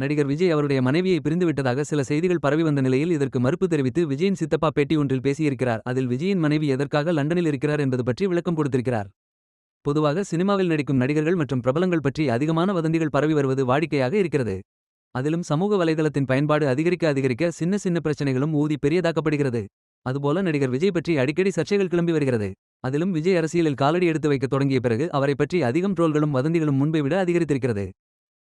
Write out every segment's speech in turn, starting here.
நடிகர் விஜய் அவருடைய மனைவியை பிரிந்துவிட்டதாக சில செய்திகள் பரவி வந்த நிலையில் இதற்கு மறுப்பு தெரிவித்து விஜயின் சித்தப்பா பேட்டி ஒன்றில் பேசியிருக்கிறார். அதில் விஜயின் மனைவி எதற்காக லண்டனில் இருக்கிறார் என்பது பற்றி விளக்கம் கொடுத்திருக்கிறார். பொதுவாக சினிமாவில் நடிக்கும் நடிகர்கள் மற்றும் பிரபலங்கள் பற்றி அதிகமான வதந்திகள் பரவி வருவது வாடிக்கையாக இருக்கிறது. அதிலும் சமூக வலைதளத்தின் பயன்பாடு அதிகரிக்க அதிகரிக்க சின்ன சின்ன பிரச்சனைகளும் ஊதி பெரியதாக்கப்படுகிறது அதுபோல நடிகர் விஜய் பற்றி அடிக்கடி சர்ச்சைகள் கிளம்பி வருகிறது. அதிலும் விஜய் அரசியலில் காலடி எடுத்து வைக்க தொடங்கிய பிறகு அவரை பற்றி அதிகம் ட்ரோல்களும் வதந்திகளும் முன்பை விட அதிகரித்திருக்கிறது.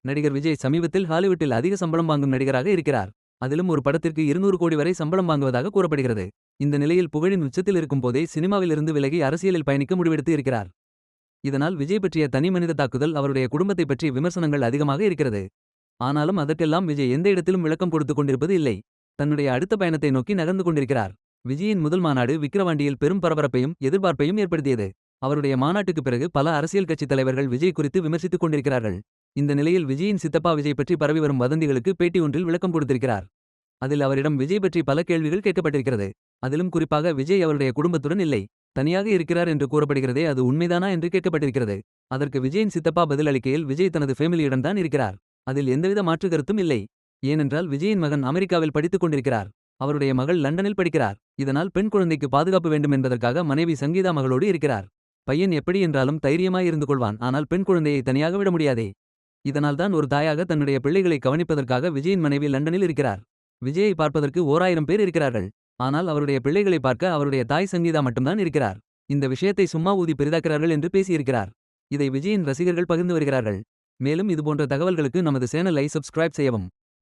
நடிகர் விஜய் சமீபத்தில் ஹாலிவுட்டில் அதிக சம்பளம் வாங்கும் நடிகராக இருக்கிறார். அதிலும் ஒரு படத்திற்கு இருநூறு கோடி வரை சம்பளம் வாங்குவதாக கூறப்படுகிறது. இந்த நிலையில் புகழின் உச்சத்தில் இருக்கும் போதே சினிமாவிலிருந்து விலகி அரசியலில் பயணிக்க முடிவெடுத்து இருக்கிறார். இதனால் விஜய் பற்றிய தனி மனித தாக்குதல் அவருடைய குடும்பத்தை பற்றி விமர்சனங்கள் அதிகமாக இருக்கிறது. ஆனாலும் அதற்கெல்லாம் விஜய் எந்த இடத்திலும் விளக்கம் கொடுத்துக் கொண்டிருப்பது இல்லை. தன்னுடைய அடுத்த பயணத்தை நோக்கி நகர்ந்து கொண்டிருக்கிறார். விஜயின் முதல் மாநாடு விக்கிரவாண்டியில் பெரும் பரபரப்பையும் எதிர்பார்ப்பையும் ஏற்படுத்தியது. அவருடைய மாநாட்டுக்கு பிறகு பல அரசியல் கட்சித் தலைவர்கள் விஜய் குறித்து விமர்சித்துக் கொண்டிருக்கிறார்கள். இந்த நிலையில் விஜயின் சித்தப்பா விஜய் பற்றி பரவி வரும் வதந்திகளுக்கு பேட்டி ஒன்றில் விளக்கம் கொடுத்திருக்கிறார். அதில் அவரிடம் விஜய் பற்றி பல கேள்விகள் கேட்கப்பட்டிருக்கிறது. அதிலும் குறிப்பாக விஜய் அவருடைய குடும்பத்துடன் இல்லை. தனியாக இருக்கிறார் என்று கூறப்படுகிறதே அது உண்மைதானா என்று கேட்கப்பட்டிருக்கிறது. அதற்கு விஜயின் சித்தப்பா பதில் அளிக்கையில் விஜய் தனது ஃபேமிலியிடம்தான் இருக்கிறார். அதில் எந்தவித மாற்று கருத்தும் இல்லை. ஏனென்றால் விஜயின் மகன் அமெரிக்காவில் படித்துக் கொண்டிருக்கிறார். அவருடைய மகள் லண்டனில் படிக்கிறார். இதனால் பெண் குழந்தைக்கு பாதுகாப்பு வேண்டும் என்பதற்காக மனைவி சங்கீதா மகளோடு இருக்கிறார். பையன் எப்படி என்றாலும் தைரியமாய் இருந்து கொள்வான். ஆனால் பெண் குழந்தையை தனியாக விட முடியாதே. இதனால்தான் ஒரு தாயாக தன்னுடைய பிள்ளைகளை கவனிப்பதற்காக விஜயின் மனைவி லண்டனில் இருக்கிறார். விஜயை பார்ப்பதற்கு ஓராயிரம் பேர் இருக்கிறார்கள். ஆனால் அவருடைய பிள்ளைகளை பார்க்க அவருடைய தாய் சங்கீதா மட்டும்தான் இருக்கிறார். இந்த விஷயத்தை சும்மா ஊதி பெரிதாக்கிறார்கள் என்று பேசியிருக்கிறார். இதை விஜயின் ரசிகர்கள் பகிர்ந்து வருகிறார்கள். மேலும் இதுபோன்ற தகவல்களுக்கு நமது சேனலை சப்ஸ்கிரைப் செய்யவும்.